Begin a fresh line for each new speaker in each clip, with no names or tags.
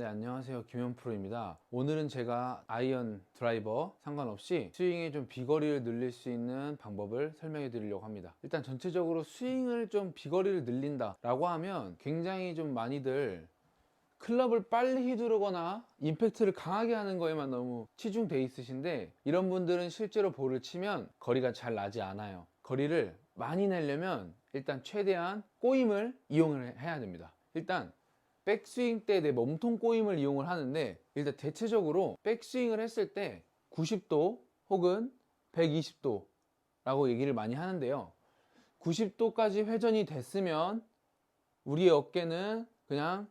네, 안녕하세요. 김현 프로입니다. 오늘은 제가 아이언 드라이버 상관없이 스윙의 좀 비거리를 늘릴 수 있는 방법을 설명해 드리려고 합니다. 일단 전체적으로 스윙을 좀 비거리를 늘린다 라고 하면 굉장히 좀 많이들 클럽을 빨리 휘두르거나 임팩트를 강하게 하는 거에만 너무 치중돼 있으신데 이런 분들은 실제로 볼을 치면 거리가 잘 나지 않아요. 거리를 많이 내려면 일단 최대한 꼬임을 이용을 해야 됩니다. 일단 백스윙 때 내 몸통 꼬임을 이용을 하는데 일단 대체적으로 백스윙을 했을 때 90도 혹은 120도 라고 얘기를 많이 하는데요. 90도까지 회전이 됐으면 우리의 어깨는 그냥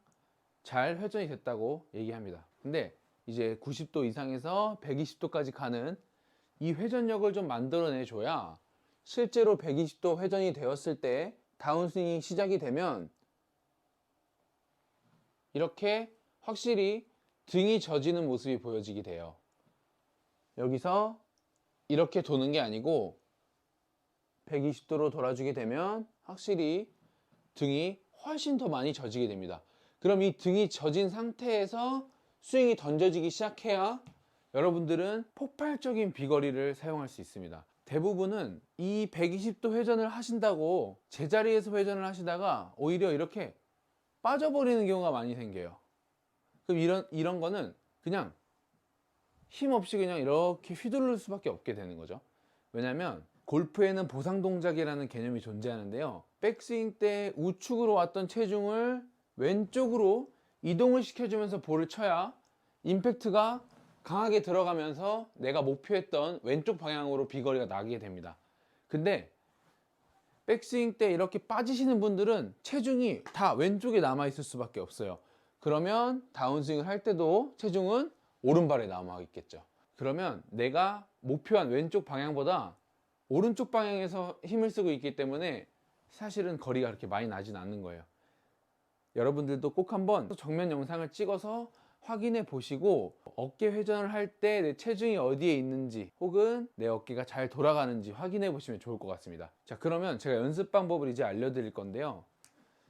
잘 회전이 됐다고 얘기합니다. 근데 이제 90도 이상에서 120도까지 가는 이 회전력을 좀 만들어내 줘야 실제로 120도 회전이 되었을 때 다운스윙이 시작이 되면 이렇게 확실히 등이 젖이는 모습이 보여지게 돼요. 여기서 이렇게 도는 게 아니고 120도로 돌아주게 되면 확실히 등이 훨씬 더 많이 젖이게 됩니다. 그럼 이 등이 젖은 상태에서 스윙이 던져지기 시작해야 여러분들은 폭발적인 비거리를 사용할 수 있습니다. 대부분은 이 120도 회전을 하신다고 제자리에서 회전을 하시다가 오히려 이렇게 빠져버리는 경우가 많이 생겨요. 그럼 이런, 이런 거는 그냥 힘없이 그냥 이렇게 휘두를 수밖에 없게 되는 거죠. 왜냐면 골프에는 보상 동작이라는 개념이 존재하는데요. 백스윙 때 우측으로 왔던 체중을 왼쪽으로 이동을 시켜주면서 볼을 쳐야 임팩트가 강하게 들어가면서 내가 목표했던 왼쪽 방향으로 비거리가 나게 됩니다. 근데 백스윙 때 이렇게 빠지시는 분들은 체중이 다 왼쪽에 남아 있을 수밖에 없어요. 그러면 다운스윙을 할 때도 체중은 오른발에 남아 있겠죠. 그러면 내가 목표한 왼쪽 방향보다 오른쪽 방향에서 힘을 쓰고 있기 때문에 사실은 거리가 그렇게 많이 나진 않는 거예요. 여러분들도 꼭 한번 정면 영상을 찍어서 확인해 보시고 어깨 회전을 할 때 내 체중이 어디에 있는지 혹은 내 어깨가 잘 돌아가는지 확인해 보시면 좋을 것 같습니다. 자, 그러면 제가 연습 방법을 이제 알려드릴 건데요.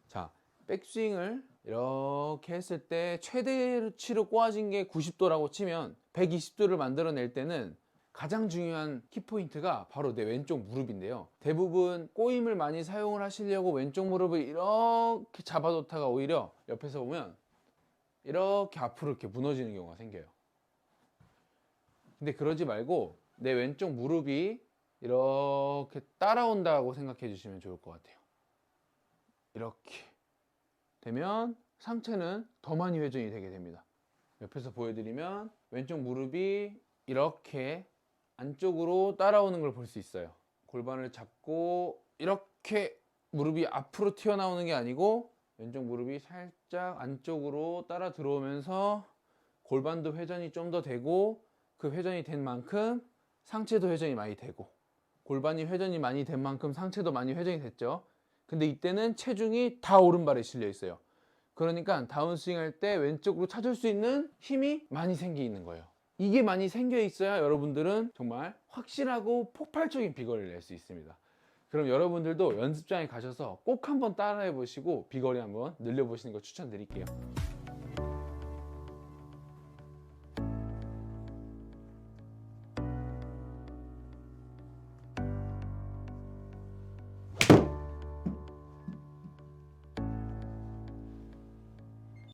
자, 백스윙을 이렇게 했을 때 최대치로 꼬아진 게 90도라고 치면 120도를 만들어낼 때는 가장 중요한 키포인트가 바로 내 왼쪽 무릎인데요. 대부분 꼬임을 많이 사용을 하시려고 왼쪽 무릎을 이렇게 잡아뒀다가 오히려 옆에서 보면 이렇게 앞으로 이렇게 무너지는 경우가 생겨요. 근데 그러지 말고 내 왼쪽 무릎이 이렇게 따라온다고 생각해 주시면 좋을 것 같아요. 이렇게 되면 상체는 더 많이 회전이 되게 됩니다. 옆에서 보여드리면 왼쪽 무릎이 이렇게 안쪽으로 따라오는 걸 볼 수 있어요. 골반을 잡고 이렇게 무릎이 앞으로 튀어나오는 게 아니고 왼쪽 무릎이 살짝 안쪽으로 따라 들어오면서 골반도 회전이 좀 더 되고 그 회전이 된 만큼 상체도 회전이 많이 되고 골반이 회전이 많이 된 만큼 상체도 많이 회전이 됐죠. 근데 이때는 체중이 다 오른발에 실려 있어요. 그러니까 다운스윙 할 때 왼쪽으로 찾을 수 있는 힘이 많이 생겨 있는 거예요. 이게 많이 생겨 있어야 여러분들은 정말 확실하고 폭발적인 비거리를 낼 수 있습니다. 그럼 여러분들도 연습장에 가셔서 꼭 한번 따라해 보시고 비거리 한번 늘려 보시는 거 추천드릴게요.